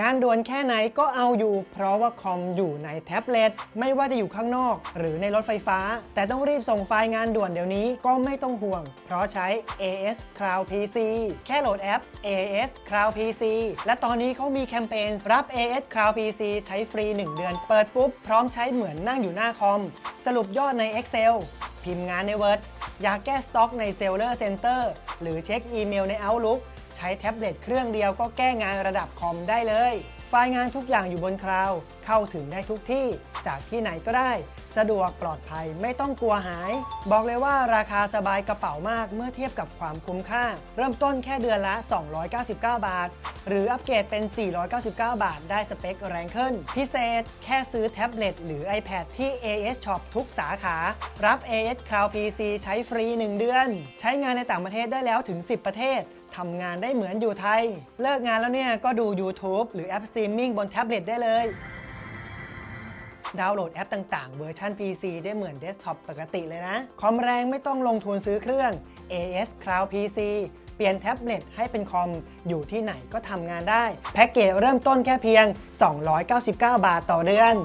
งานด่วนแค่ไหนก็เอาอยู่ เพราะว่าคอมอยู่ในแท็บเล็ตไม่ว่าจะอยู่ข้างนอก หรือในรถไฟฟ้า แต่ต้องรีบส่งไฟล์งานด่วนเดี๋ยวนี้ก็ไม่ต้องห่วง เพราะใช้ AS Cloud PC แค่โหลดแอป AS Cloud PC และตอนนี้เขามีแคมเปญรับ AS Cloud PC ใช้ฟรี 1 เดือน เปิดปุ๊บ พร้อมใช้เหมือนนั่งอยู่หน้าคอม สรุปยอดใน Excel พิมพ์งานใน Word อยากแก้สต็อกใน Seller Center หรือเช็คอีเมลใน Outlook ช้แท็บเล็ตเครื่องเดียวก็แก้งานระดับคอมได้เลย ไฟล์งานทุกอย่างอยู่บนคลาวด์เข้าถึงได้ทุกที่จากที่ไหนก็ได้ สะดวกปลอดภัยไม่ต้องกลัวหาย บอกเลยว่าราคาสบายกระเป๋ามากเมื่อเทียบกับความคุ้มค่า เริ่มต้นแค่เดือนละ 299 บาท หรืออัปเกรดเป็น 499 บาท ได้สเปคแรงขึ้น พิเศษ แค่ซื้อแท็บเล็ตหรือ iPad ที่ AS Shop ทุกสาขา รับ AS Cloud PC ใช้ฟรี 1 เดือน ใช้งานในต่างประเทศได้แล้วถึง 10 ประเทศทำงานได้เหมือนอยู่ไทย เลิกงานแล้วเนี่ยก็ดู YouTube หรือแอปสตรีมมิ่งบนแท็บเล็ตได้เลย ดาวน์โหลดแอปต่างๆ เวอร์ชัน PC ได้เหมือนเดสก์ท็อปปกติเลยนะ คอมแรงไม่ต้องลงทุนซื้อเครื่อง AS Cloud PC เปลี่ยนแท็บเล็ตให้เป็นคอมอยู่ที่ไหนก็ทำงานได้ แพ็กเกจเริ่มต้นแค่เพียง 299 บาทต่อเดือน